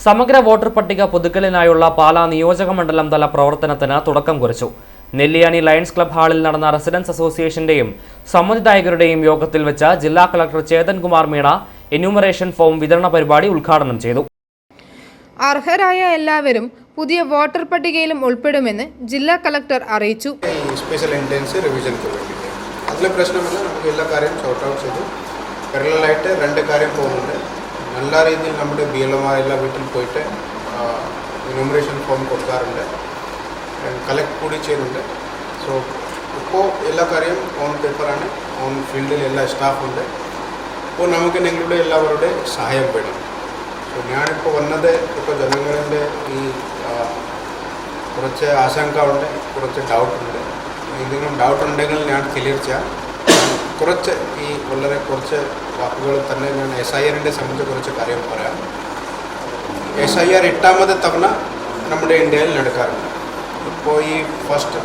സമഗ്ര വോട്ടർ പട്ടിക പുതുക്കലിനായുള്ള പാലാ നിയോജകമണ്ഡലം തല പ്രവർത്തനത്തിന് തുടക്കം കുറിച്ചു. നെല്ലിയാണി ലയൺസ് ക്ലബ് ഹാളിൽ നടന്ന റെസിഡൻസ് അസോസിയേഷന്റെയും സമ്മതിദായകരുടെയും യോഗത്തിൽ വെച്ച് ജില്ലാ collector Chetankumar Meena enumeration form വിതരണ പരിപാടി ഉദ്ഘാടനം ചെയ്തു. അർഹരായ എല്ലാവരും പുതിയ വോട്ടർ പട്ടികയിലും ഉൾപ്പെടുമെന്ന് ജില്ലാ കളക്ടർ അറിയിച്ചു. സ്പെഷ്യൽ റിവിഷൻ അതിലെ പ്രശ്നമില്ല നമുക്ക് എല്ലാ കാര്യം ഷോർട്ട് ഔട്ട് ചെയ്തു. പാരലായിട്ട് രണ്ട് കാര്യം പോകുന്നുണ്ട്. നല്ല രീതിയിൽ നമ്മുടെ ബി എൽ എല്ലാ വീട്ടിൽ പോയിട്ട് ന്യൂമറേഷൻ ഫോം കൊടുക്കാറുണ്ട്. കളക്ട് കൂടി ചെയ്യുന്നുണ്ട്. സോ ഇപ്പോൾ എല്ലാ കാര്യം ഓൺ പേപ്പറാണ് ഓൺ ഫീൽഡിൽ എല്ലാ സ്റ്റാഫുണ്ട് അപ്പോൾ നമുക്ക് നിങ്ങളുടെ എല്ലാവരുടെ സഹായം വേണം. സോ ഞാനിപ്പോൾ വന്നത് ഇപ്പോൾ ജനങ്ങളുടെ ഈ കുറച്ച് ആശങ്ക ഉണ്ട് കുറച്ച് ഡൗട്ടുണ്ട് എന്തെങ്കിലും ഡൗട്ട് ഉണ്ടെങ്കിൽ ഞാൻ ക്ലിയർ ചെയ്യാം. കുറച്ച് ഈ വളരെ കുറച്ച് വാക്കുകൾ തന്നെ ഞാൻ എസ് ഐ ആറിന്റെ സംബന്ധിച്ച് കുറച്ച് കാര്യം പറയാം. എസ് ഐ ആർ എട്ടാമത് തവണ നമ്മുടെ ഇന്ത്യയിൽ നടക്കാറുണ്ട്. ഇപ്പോൾ ഈ ഫസ്റ്റ്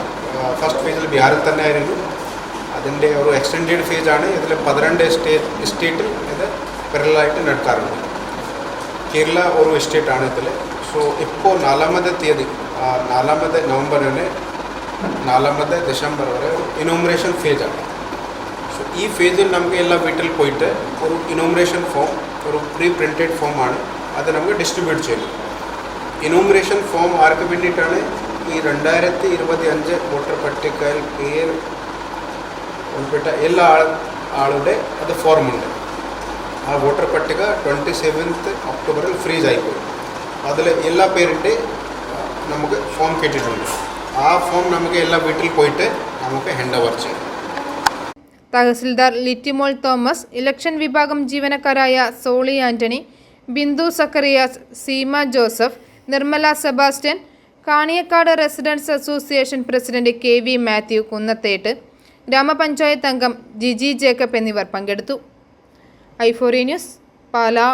ഫസ്റ്റ് ഫേസിൽ ബീഹാറിൽ തന്നെ ആയിരുന്നു. അതിന്റെ ഒരു എക്സ്റ്റെൻഡഡ് ആണ്. ഇതിൽ പന്ത്രണ്ട് സ്റ്റേറ്റ് സ്റ്റേറ്റിൽ ഇത് പെരലായിട്ട് നടക്കാറുണ്ട്. കേരള ഒരു സ്റ്റേറ്റ് ആണ് ഇതിൽ. സോ ഇപ്പോൾ നാലാമത്തെ തീയതി നാലാമത് നാലാമത്തെ നവംബറിന് നാലാമത്തെ ഡിസംബർ വരെ ഇനോമറേഷൻ സോ ഈ ഫേസിൽ നമുക്ക് എല്ലാ വീട്ടിൽ പോയിട്ട് ഒരു ഇനോമിനേഷൻ ഫോം ഒരു പ്രീ പ്രിന്റഡ് ഫോമാണ് അത് നമുക്ക് ഡിസ്ട്രിബ്യൂട്ട് ചെയ്യും. ഇനോമിനേഷൻ ഫോം ആർക്ക് വേണ്ടിയിട്ടാണ്? ഈ രണ്ടായിരത്തി ഇരുപത്തി അഞ്ച് വോട്ടർ പട്ടികയിൽ പേര് ഉൾപ്പെട്ട എല്ലാ ആൾ ആളുടെ അത് ഫോമുണ്ട് ആ വോട്ടർ പട്ടിക ട്വന്റി സെവൻത്ത് ഒക്ടോബറിൽ ഫ്രീസ് ആയിപ്പോയി. അതിൽ എല്ലാ പേരിന്റെ നമുക്ക് ഫോം കിട്ടിയിട്ടുണ്ട് ആ ഫോം നമുക്ക് എല്ലാ വീട്ടിൽ പോയിട്ട് നമുക്ക് ഹാൻഡ് ഓവർ ചെയ്യാം. തഹസിൽദാർ ലിറ്റിമോൾ തോമസ് ഇലക്ഷൻ വിഭാഗം ജീവനക്കാരായ Soly Antony Bindu Zacharias Seema Joseph Nirmala Sebastian Kaniyakkad residents association president K V Mathew Kunnathettu gramapanchayat അംഗം ജിജി ജേക്കബ് എന്നിവർ പങ്കെടുത്തു. ഐഫോറി ന്യൂസ് പാലാ.